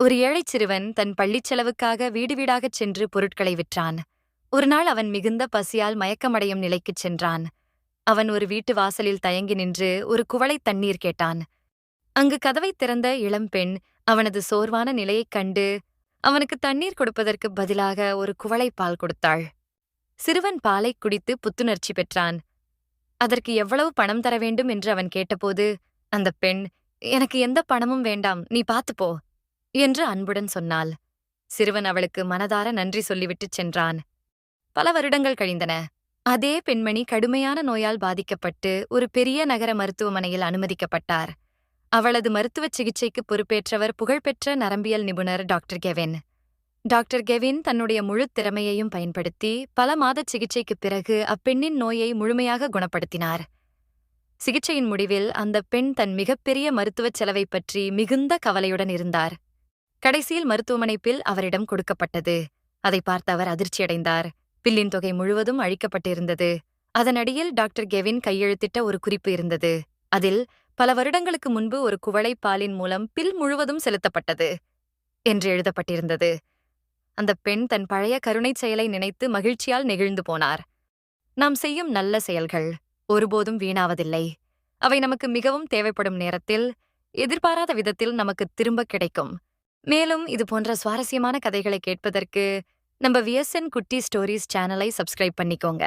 ஒரு ஏழைச் சிறுவன் தன் பள்ளிச் செலவுக்காக வீடு வீடாகச் சென்று பொருட்களை விற்றான். ஒரு நாள் அவன் மிகுந்த பசியால் மயக்கமடையும் நிலைக்குச் சென்றான். அவன் ஒரு வீட்டு வாசலில் தயங்கி நின்று ஒரு குவளை தண்ணீர் கேட்டான். அங்கு கதவைத் திறந்த இளம்பெண் அவனது சோர்வான நிலையைக் கண்டு அவனுக்கு தண்ணீர் கொடுப்பதற்கு பதிலாக ஒரு குவளை பால் கொடுத்தாள். சிறுவன் பாலைக் குடித்து புத்துணர்ச்சி பெற்றான். அதற்கு எவ்வளவு பணம் தர வேண்டும்? என்று அவன் கேட்டபோது அந்தப் பெண் எனக்கு எந்த பணமும் வேண்டாம். நீ பார்த்துப்போ என்று அன்புடன் சொன்னாள். சிறுவன் அவளுக்கு மனதார நன்றி சொல்லிவிட்டுச் சென்றான். பல வருடங்கள் கழிந்தன. அதே பெண்மணி கடுமையான நோயால் பாதிக்கப்பட்டு ஒரு பெரிய நகர மருத்துவமனையில் அனுமதிக்கப்பட்டார். அவளது மருத்துவ சிகிச்சைக்கு பொறுப்பேற்றவர் புகழ்பெற்ற நரம்பியல் நிபுணர் டாக்டர் கெவின். டாக்டர் கெவின் தன்னுடைய முழு திறமையையும் பயன்படுத்தி பல மாத சிகிச்சைக்குப் பிறகு அப்பெண்ணின் நோயை முழுமையாக குணப்படுத்தினார். சிகிச்சையின் முடிவில் அந்த பெண் தன் மிகப்பெரிய மருத்துவச் செலவைப் பற்றி மிகுந்த கவலையுடன் இருந்தார். கடைசியில் மருத்துவமனை பில் அவரிடம் கொடுக்கப்பட்டது. அதை பார்த்து அவர் அதிர்ச்சியடைந்தார். பில்லின் தொகை முழுவதும் அழிக்கப்பட்டிருந்தது. அதனடியில் டாக்டர் கெவின் கையெழுத்திட்ட ஒரு குறிப்பு இருந்தது. அதில் பல வருடங்களுக்கு முன்பு ஒரு குவளை பாலின் மூலம் பில் முழுவதும் செலுத்தப்பட்டது என்று எழுதப்பட்டிருந்தது. அந்த பெண் தன் பழைய கருணைச் செயலை நினைத்து மகிழ்ச்சியால் நெகிழ்ந்து போனார். நாம் செய்யும் நல்ல செயல்கள் ஒருபோதும் வீணாவதில்லை. அவை நமக்கு மிகவும் தேவைப்படும் நேரத்தில் எதிர்பாராத விதத்தில் நமக்கு திரும்ப கிடைக்கும். மேலும் இது போன்ற சுவாரஸ்யமான கதைகளை கேட்பதற்கு நம்ம விஎஸ்என் குட்டி ஸ்டோரிஸ் சேனலை சப்ஸ்கிரைப் பண்ணிக்கோங்க.